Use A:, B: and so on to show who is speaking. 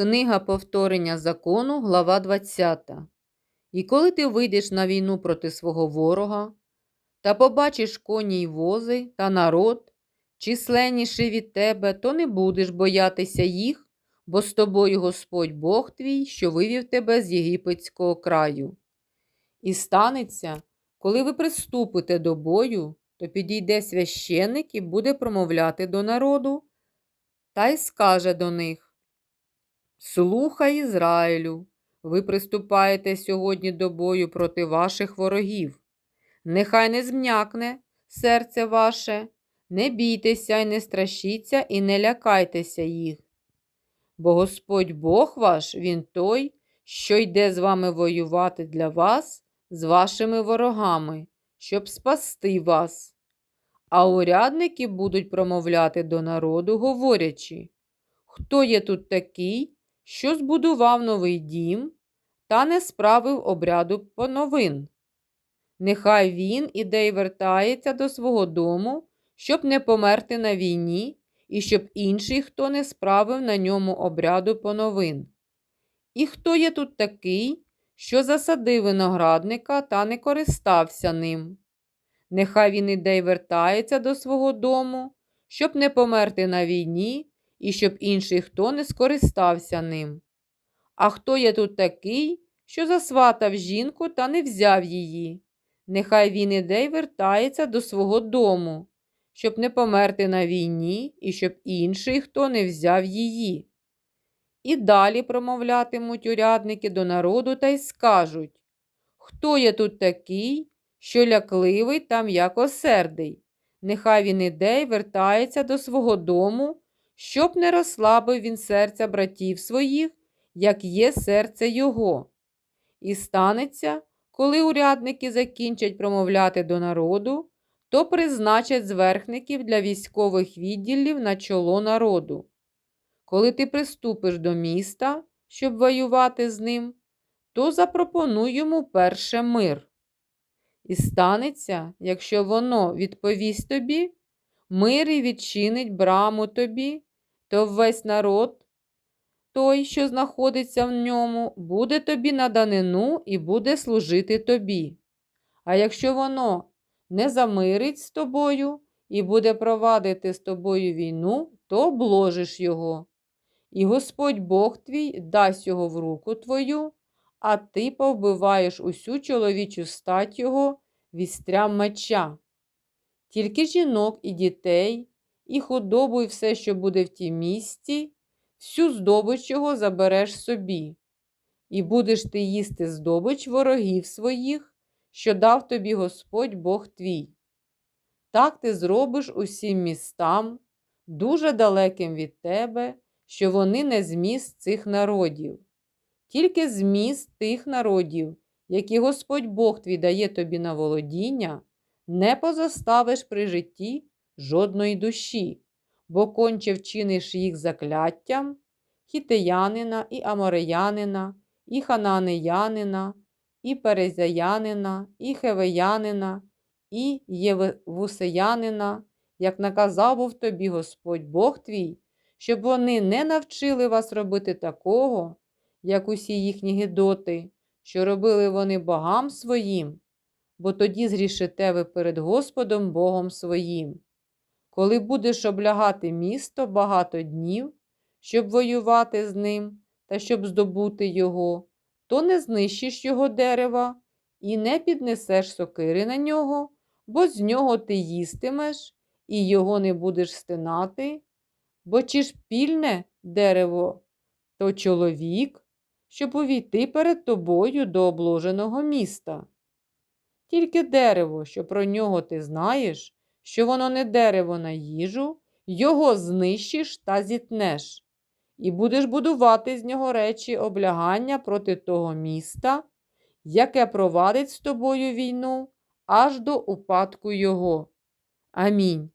A: Книга повторення закону, глава 20. І коли ти вийдеш на війну проти свого ворога, та побачиш коні й вози та народ, численніший від тебе, то не будеш боятися їх, бо з тобою Господь Бог твій, що вивів тебе з єгипетського краю. І станеться, коли ви приступите до бою, то підійде священник і буде промовляти до народу, та й скаже до них. Слухай, Ізраїлю, ви приступаєте сьогодні до бою проти ваших ворогів. Нехай не зм'якне серце ваше, не бійтеся і не страшіться, і не лякайтеся їх. Бо Господь Бог ваш, Він той, що йде з вами воювати для вас, з вашими ворогами, щоб спасти вас. А урядники будуть промовляти до народу, говорячи, хто є тут такий, що збудував новий дім та не справив обряду поновин. Нехай він іде й вертається до свого дому, щоб не померти на війні, і щоб інший хто не справив на ньому обряду поновин. І хто є тут такий, що засадив виноградника та не користався ним? Нехай він іде й вертається до свого дому, щоб не померти на війні, і щоб інший хто не скористався ним. А хто є тут такий, що засватав жінку та не взяв її? Нехай він іде й вертається до свого дому, щоб не померти на війні, і щоб інший хто не взяв її. І далі промовлятимуть урядники до народу та й скажуть Хто є тут такий, що лякливий та м'якосердий? Нехай він іде й вертається до свого дому, щоб не розслабив він серця братів своїх, як є серце його. І станеться, коли урядники закінчать промовляти до народу, то призначать зверхників для військових відділів на чоло народу. Коли ти приступиш до міста, щоб воювати з ним, то запропонуй йому перше мир. І станеться, якщо воно відповість тобі, мир і відчинить браму тобі, то весь народ, той, що знаходиться в ньому, буде тобі на данину і буде служити тобі. А якщо воно не замирить з тобою і буде провадити з тобою війну, то обложиш його. І Господь Бог твій дасть його в руку твою, а ти повбиваєш усю чоловічу стать його вістрям меча. Тільки жінок і дітей, і худобу, і все, що буде в тім місті, всю здобич його забереш собі, і будеш ти їсти здобич ворогів своїх, що дав тобі Господь Бог твій. Так ти зробиш усім містам, дуже далеким від тебе, що вони не зміст цих народів, тільки зміст тих народів, які Господь Бог твій дає тобі на володіння, не позоставиш при житті жодної душі, бо конче вчиниш їх закляттям хітеянина, і амореянина, і хананеянина, і перезаянина, і хевеянина, і євусеянина, як наказав був тобі Господь Бог твій, щоб вони не навчили вас робити такого, як усі їхні гідоти, що робили вони богам своїм, бо тоді зрішите ви перед Господом Богом своїм. Коли будеш облягати місто багато днів, щоб воювати з ним та щоб здобути його, то не знищиш його дерева і не піднесеш сокири на нього, бо з нього ти їстимеш і його не будеш стинати, бо чи ж пільне дерево, то чоловік, щоб увійти перед тобою до обложеного міста. Тільки дерево, що про нього ти знаєш, що воно не дерево на їжу, його знищиш та зітнеш, і будеш будувати з нього речі облягання проти того міста, яке провадить з тобою війну аж до упадку його. Амінь.